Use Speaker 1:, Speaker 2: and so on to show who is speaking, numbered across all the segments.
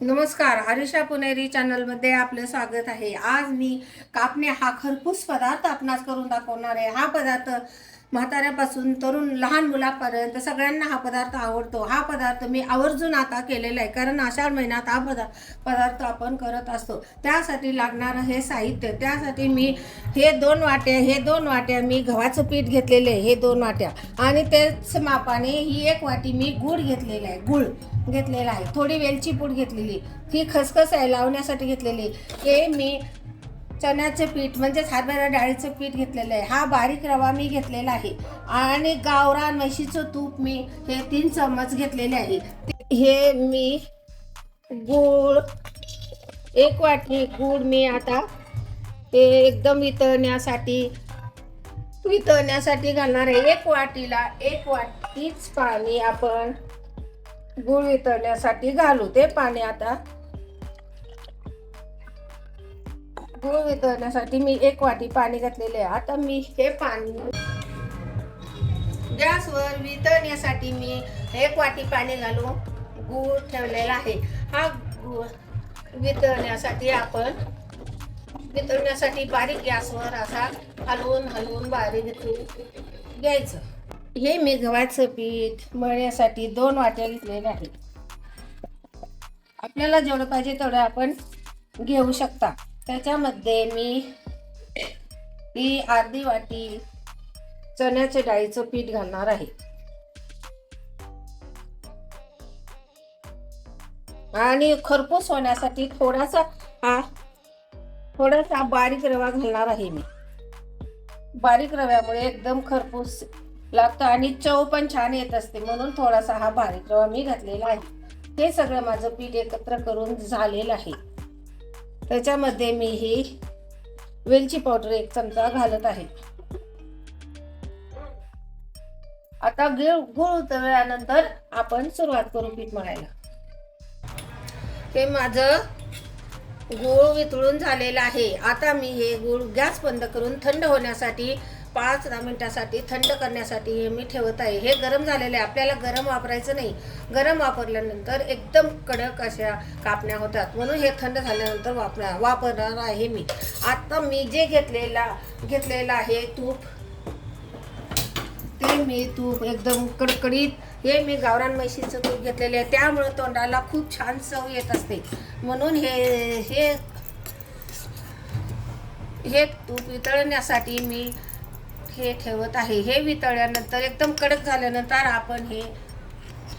Speaker 1: नमस्कार हरिषा पुणेरी चॅनलमध्ये आपलं स्वागत आहे. आज मी कापणे हा खरपूस पदार्थ आपणास करून दाखवणार आहे. हा पदार्थ म्हाताऱ्यापासून तरुण लहान मुलापर्यंत सगळ्यांना हा पदार्थ आवडतो. हा पदार्थ मी आवर्जून आता केलेला आहे. कारण आषाढ महिन्यात हा पदार्थ पदार्थ आपण करत असतो. त्यासाठी लागणारं हे साहित्य. त्यासाठी मी हे दोन वाट्या हे दोन वाट्या मी गव्हाचं पीठ घेतलेले आहे. हे दोन वाट्या. आणि तेच मापाने ही एक वाटी मी गूळ घेतलेला आहे. गूळ घेतलेला आहे. थोडी वेलची पूड घेतलेली ही खसखस आहे लावण्यासाठी घेतलेली हे मी चण्याचं पीठ म्हणजेच हरभरा डाळीचं पीठ घेतलेलं आहे. हा बारीक रवा मी घेतलेला आहे. आणि गावरान म्हशीचं तूप मी हे तीन चम्मच घेतलेले आहे. हे मी गूळ एक वाटी गूळ मी आता ते एकदम वितळण्यासाठी वितळण्यासाठी घालणार आहे. एक वाटीला एक वाटीच पाणी आपण गूळ वितळण्यासाठी घालू. ते पाणी आता गुळ वितळण्यासाठी मी एक वाटी पाणी घातलेले आहे. आता मी हे पाणी गॅसवर वितळण्यासाठी मी एक वाटी पाणी घालून गूळ ठेवलेला आहे. हा गूळ वितळण्यासाठी आपण वितळण्यासाठी बारीक गॅसवर असा हलवून हलवून बारीक वितळून घ्यायचं. हे मी गव्हाचं पीठ मळण्यासाठी दोन वाट्या घेतलेल्या आहेत. आपल्याला जेवढं पाहिजे तेवढं आपण घेऊ शकता. त्याच्यामध्ये मी ही अर्धी वाटी चण्याच्या डाळीचं पीठ घालणार आहे. आणि खरपूस होण्यासाठी थोडासा हा थोडासा बारीक रवा घालणार आहे मी. बारीक रव्यामुळे एकदम खरपूस लागतं आणि चव पण छान येत असते म्हणून थोडासा हा बारीक रवा मी घातलेला आहे. हे सगळं माझं पीठ एकत्र करून झालेलं आहे. त्याच्यामध्ये मी ही वेलची पावडर एक चमचा घालत आहे. आता गिळ गुळ उतरल्यानंतर आपण सुरुवात करू पीठ मळायला. हे माझं गूळ वितळून झालेलं आहे. आता मी हे गूळ गॅस बंद करून थंड होण्यासाठी पाच दहा मिनटासाठी थंड करण्यासाठी हे मी ठेवत आहे. हे गरम झालेलं आहे. आपल्याला गरम वापरायचं नाही. गरम वापरल्यानंतर एकदम कडक अशा कापण्या होतात. म्हणून हे थंड झाल्यानंतर वापरा वापरणार आहे मी. आता मी जे घेतलेला घेतलेलं आहे तूप ते मी तूप एकदम कडकडीत हे मी गावरान म्हशीचं तूप घेतलेले आहे. त्यामुळे तोंडाला खूप छान चव येत असते. म्हणून हे हे हे तूप वितळण्यासाठी मी हे ठेवत आहे. हे वितळल्यानंतर एकदम कडक झाल्यानंतर आपण हे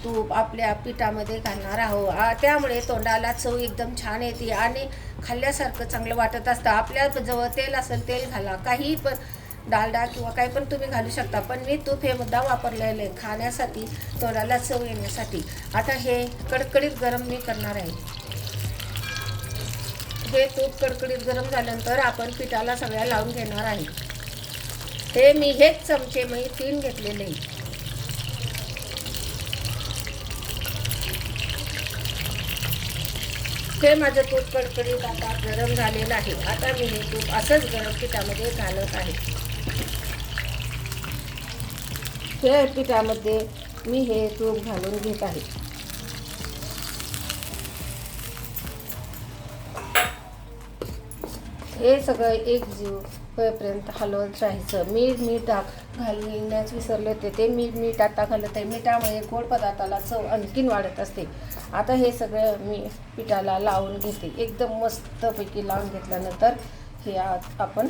Speaker 1: तूप आपल्या पिठामध्ये घालणार आहोत. आ, त्यामुळे तोंडाला चव एकदम छान येते आणि खाल्ल्यासारखं चांगलं वाटत असतं. आपल्या जवळ तेल असेल तेल घाला. काही पण डालडा किंवा काही पण तुम्ही घालू शकता. पण मी तूप हे मुद्दा वापरलेलं आहे खाण्यासाठी तोंडाला चव येण्यासाठी. आता हे कडकडीत गरम मी करणार आहे. हे तूप कडकडीत गरम झाल्यानंतर आपण पिठाला सगळ्या लावून घेणार आहे. हे मी हेच चमचे मी तीन घेतलेले. हे माझं तूप कडकडीत आता गरम झालेलं आहे. आता मी हे तूप असंच गरम पिठामध्ये घालत आहे. हे पिठामध्ये मी हे तूप घालून घेत आहे. हे सगळं एकजीव होईपर्यंत हलवत राहायचं. मीठ मीठ टाक घालण्यास विसरले होते ते. मीठ मीठ आता घालत आहे. मिठामुळे गोड पदार्थाला चव आणखीन वाढत असते. आता हे सगळं मी पिठाला लावून घेते. एकदम मस्तपैकी लावून घेतल्यानंतर हे आपण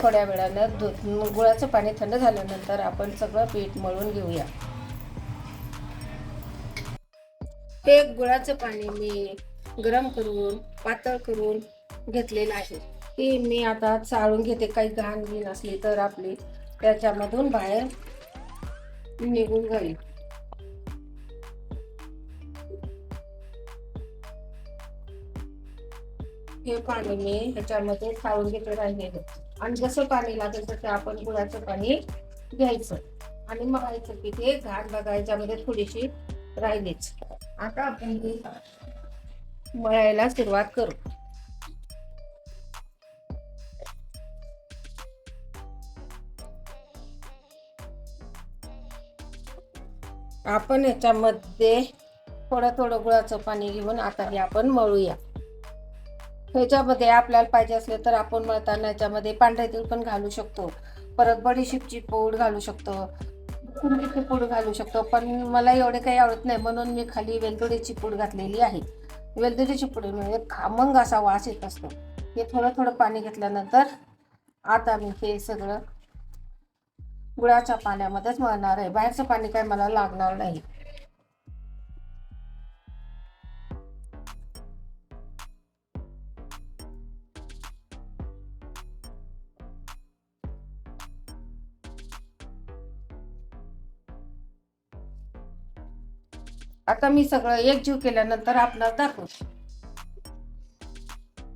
Speaker 1: थोड्या वेळानं दूध गुळाचं पाणी थंड झाल्यानंतर आपण सगळं पीठ मळून घेऊया. ते गुळाचं पाणी मी गरम करून पातळ करून घेतलेलं आहे. ती मी आता चाळून घेते काही घाण बिन असली तर आपली. त्याच्यामधून बाहेर निघून जाईल. हे पाणी मी ह्याच्यामध्ये चाळून घेते राहिलेलं. आणि जसं पाणी लागेल तसं आपण गुळाचं पाणी घ्यायचं. आणि मळायचं की ते घाण बघा याच्यामध्ये थोडीशी राहिलीच. आता आपण मळायला सुरुवात करू. आपण याच्यामध्ये थोडं थोडं गुळाचं पाणी घेऊन आता हे आपण मळूया. ह्याच्यामध्ये आपल्याला पाहिजे असले तर आपण मळताना याच्यामध्ये पांढरे तीळ पण घालू शकतो. परत बडीशेपची पूड घालू शकतो. कुंबीची पूड घालू शकतो. पण मला एवढे काही आवडत नाही. म्हणून मी खाली वेलदोडीची पूड घातलेली आहे. वेलदोडीची पूडमुळे म्हणजे खामंग असा वास येत असतो. हे थोडं थोडं पाणी घेतल्यानंतर आता मी हे सगळं गुळाच्या पाण्यामध्येच मळणार आहे. बाहेरचं पाणी काय मला लागणार नाही. आता मी सगळं एकजीव केल्यानंतर आपणास दाखवतो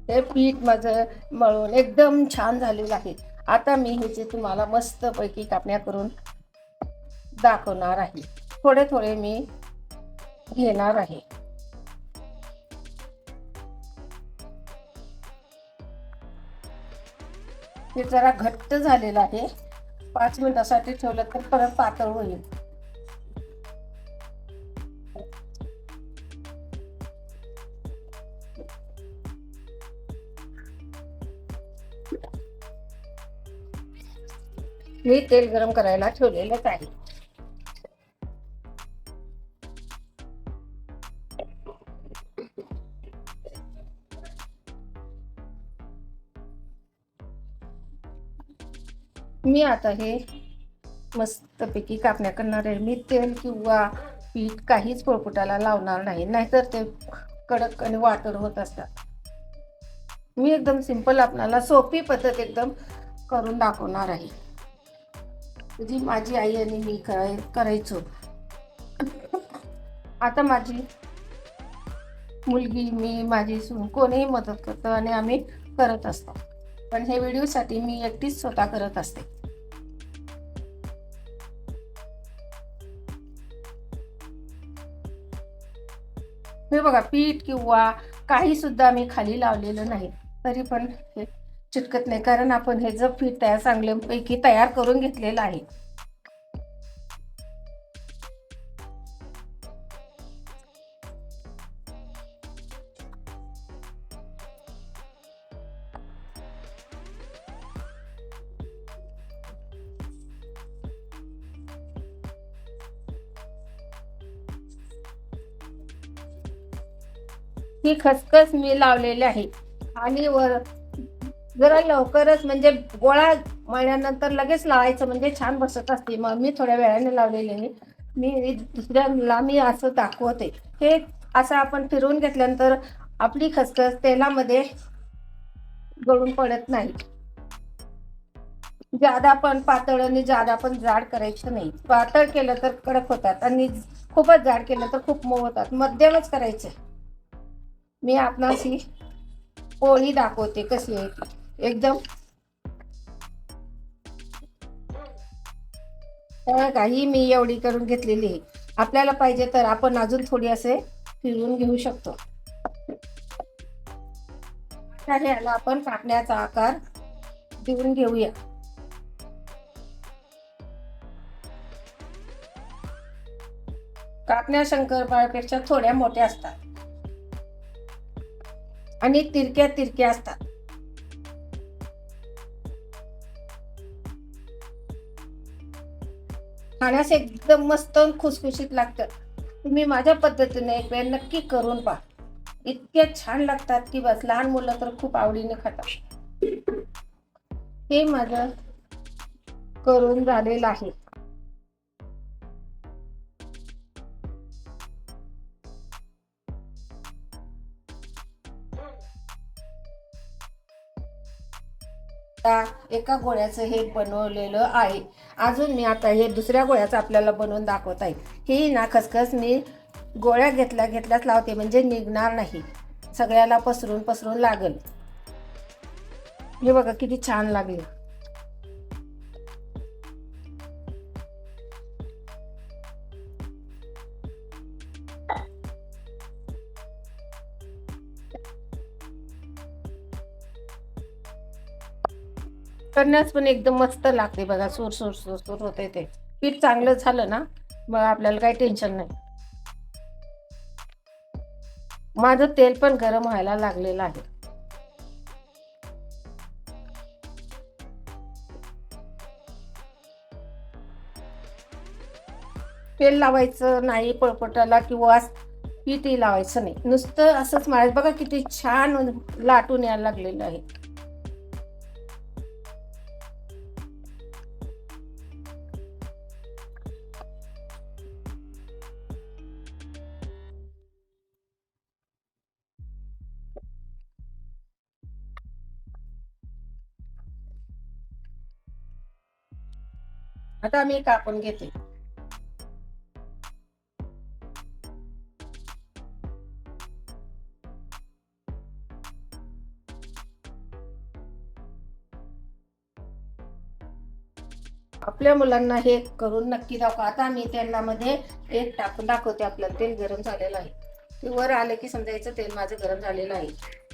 Speaker 1: हे पीठ माझं मळून एकदम छान झालेलं आहे. आता मी ह्याचे तुम्हाला मस्तपैकी कापण्या करून दाखवणार आहे थोडे थोडे मी घेणार आहे. हे जरा घट्ट झालेलं आहे. पाच मिनिटासाठी ठेवलं तर परत पातळ होईल. मी तेल गरम करायला ठेवलेलंच आहे. मी आता हे मस्तपैकी कापण्या करणार आहे मी तेल किंवा पीठ काहीच पोळपुटाला लावणार नाही नाहीतर ते कडक आणि वाटड होत असतात. मी एकदम सिंपल आपणाला सोपी पद्धत एकदम करून दाखवणार आहे. जी माझी आई आणि मी कराय करायचो. आता माझी मुलगी मी माझी सून कोणीही मदत करतो आणि आम्ही करत असतो. पण हे व्हिडिओसाठी मी एकटीच स्वतः करत असते. हे बघा पीठ किंवा काही सुद्धा मी खाली लावलेलं नाही तरी पण हे चिटकत नाही. कारण आपण हे जर पीठ तयार चांगल्यापैकी तयार करून घेतलेलं आहे. ही खसखस मी लावलेली आहे. आणि वर जरा लवकरच म्हणजे गोळा मळल्यानंतर लगेच लावायचं म्हणजे छान बसत असते. मग मी थोड्या वेळाने लावलेली मी दुसऱ्याला मी असं दाखवते. हे असं आपण फिरवून घेतल्यानंतर आपली खसखस तेलामध्ये गळून पडत नाही. जादा पण पातळ आणि जादा पण जाड करायचं नाही. पातळ केलं तर कडक होतात आणि खूपच जाड केलं तर खूप मऊ होतात. मध्यमच करायचे. मी आपणाशी पोळी दाखवते कशी आहे ती. एकदम. का ही मी एवढी करून घेतलेली आहे. आपल्याला पाहिजे तर आपण अजून थोडी असे फिरवून घेऊ शकतो. याला आपण कापण्याचा आकार देऊन घेऊया. कापण्या शंकरपाळपेक्षा थोड्या मोठ्या असतात. आणि तिरक्या तिरक्या असतात. खाण्यास एकदम मस्त खुसखुशीत लागतात तुम्ही माझ्या पद्धतीने एक वेळ नक्की करून पहा. इतके छान लागतात की बस लहान मुलं तर खूप आवडीने खातात. हे माझं करून झालेलं आहे. एका गोळ्याचं हे बनवलेलं आहे. अजून मी आता हे दुसऱ्या गोळ्याचं आपल्याला बनवून दाखवत आहे. ही ना खसखस मी गोळ्या घेतल्या घेतल्याच लावते म्हणजे निघणार नाही. सगळ्याला पसरून पसरून लागल. हे बघा किती छान लागले. करण्यास पण एकदम मस्त लागते बघा सूर सूर सूर सूर होते ते. पीठ चांगलं झालं ना मग आपल्याला काही टेन्शन नाही. माझं तेल पण गरम व्हायला लागलेलं आहे. तेल लावायचं नाही पळपटाला किंवा पीठही लावायचं नाही. नुसतं असंच मारायचं बघा किती छान लाटून यायला लागलेलं आहे. आता मी कापून घेते. आपल्या मुलांना हे करून नक्की दाखवा. आता मी तेलामध्ये एक टाकून दाखवते. आपलं तेल गरम झालेलं आहे. ते वर आलं की समजायचं तेल माझं गरम झालेलं आहे.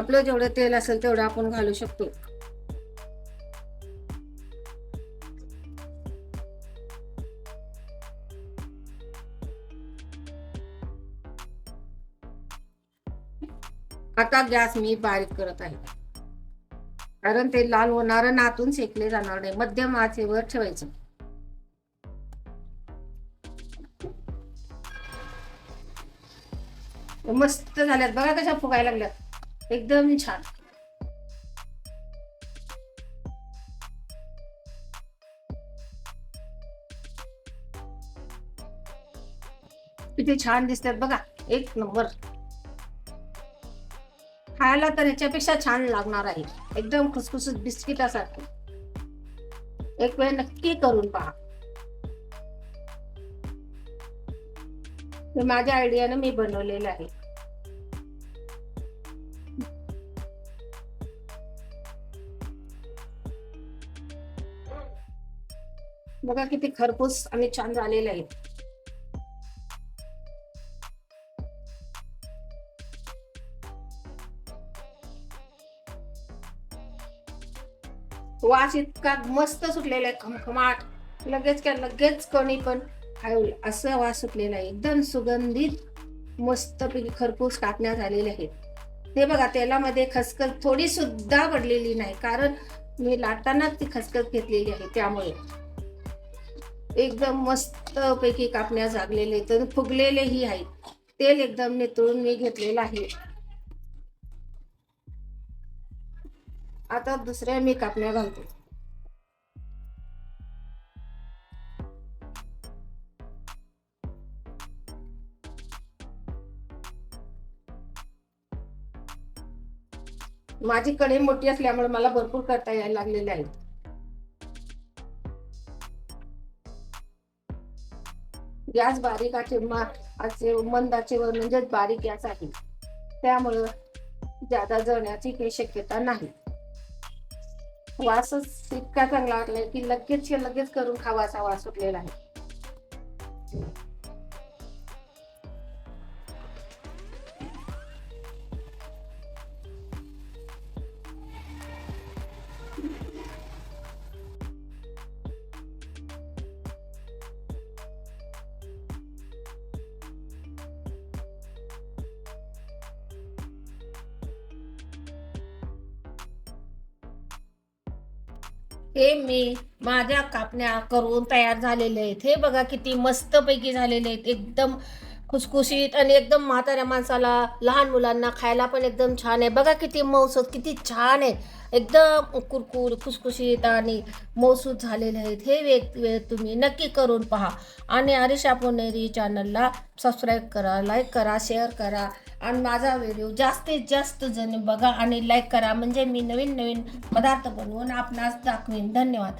Speaker 1: आपलं जेवढं तेल असेल तेवढं आपण घालू शकतो. आता गॅस मी बारीक करत आहे. कारण ते लाल होणार नातून शेकले जाणार नाही. मध्यम आचेवर ठेवायचं. मस्त झाल्यात. बघा कशा फुगायला लागल्यात. एकदम छान. किती छान दिसतात बघा एक नंबर. खायला तर ह्याच्यापेक्षा छान लागणार आहे. एकदम खुसखुशीत बिस्किटासारखं. एक वेळ नक्की करून पहा. माझ्या आयडियानं मी बनवलेलं आहे. बघा किती खरपूस आणि छान झालेले आहेत वास इतका मस्त सुटलेला आहे खमखमाट. लगेच काय लगेच कणी पण खाईल असं वास सुटलेला आहे. एकदम सुगंधित मस्तपैकी खरपूस कापण्यात आलेले आहेत. हे बघा तेलामध्ये खसखस थोडी सुद्धा पडलेली नाही कारण मी लाटतानाच ती खसखस घेतलेली आहे त्यामुळे. एकदम मस्त पैकी कापण्या जागलेले तर फुगलेलेही आहेत. तेल एकदम नितळून मी घेतलेलं आहे. आता दुसऱ्या मी कापण्या घालतो. माझी कढई मोठी असल्यामुळे मला भरपूर करता यायला लागलेले आहेत गॅस बारीकाचे आहे मा आचे मंद आचेवर बारीक गॅस आहे त्यामुळं जादा जळण्याची काही शक्यता नाही. वासच इतका चांगला वाटलाय की लगेच लगेच करून खावाचा वास सुटलेला आहे. हे मी माझ्या कापण्या करून तयार झालेले आहेत. हे बघा किती मस्तपैकी झालेले आहेत. एकदम खुसखुशीत आणि एकदम म्हाताऱ्या माणसाला लहान मुलांना खायला पण एकदम छान आहे. बघा किती मौसूद किती छान आहे. एकदम कुरकुर खुसखुशीत आणि मौसूद झालेले आहेत. हे वेग वेळ तुम्ही नक्की करून पहा. आणि अरिशा पुणेरी चॅनलला सबस्क्राईब करा लाईक करा शेअर करा. आणि माझा व्हिडिओ जास्तीत जास्त जण बघा आणि लाईक करा. म्हणजे मी नवीन नवीन पदार्थ बनवून आपणास दाखवीन. धन्यवाद.